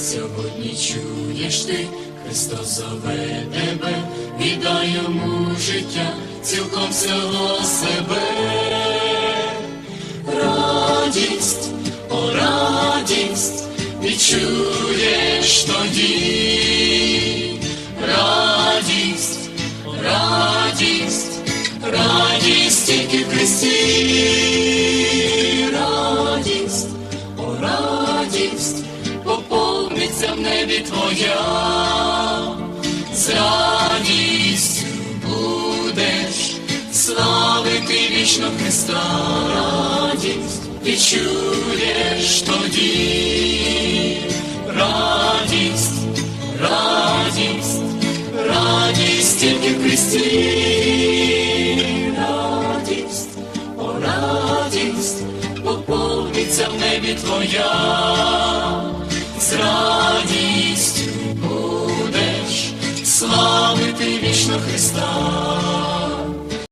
сьогодні чуєш ти, Христос зове тебе, віддай йому життя, цілком всього себе. Радість, о радість, відчуєш тоді, радість, радість, радість тільки в Христі, радість, о радість, небі твоя, з радістю будеш славити вічно Христа, радість відчуєш тоді, радість, радість, радість тільки в Христі, радість, о радість, поповниться в небі твоя, славити вічно Христа.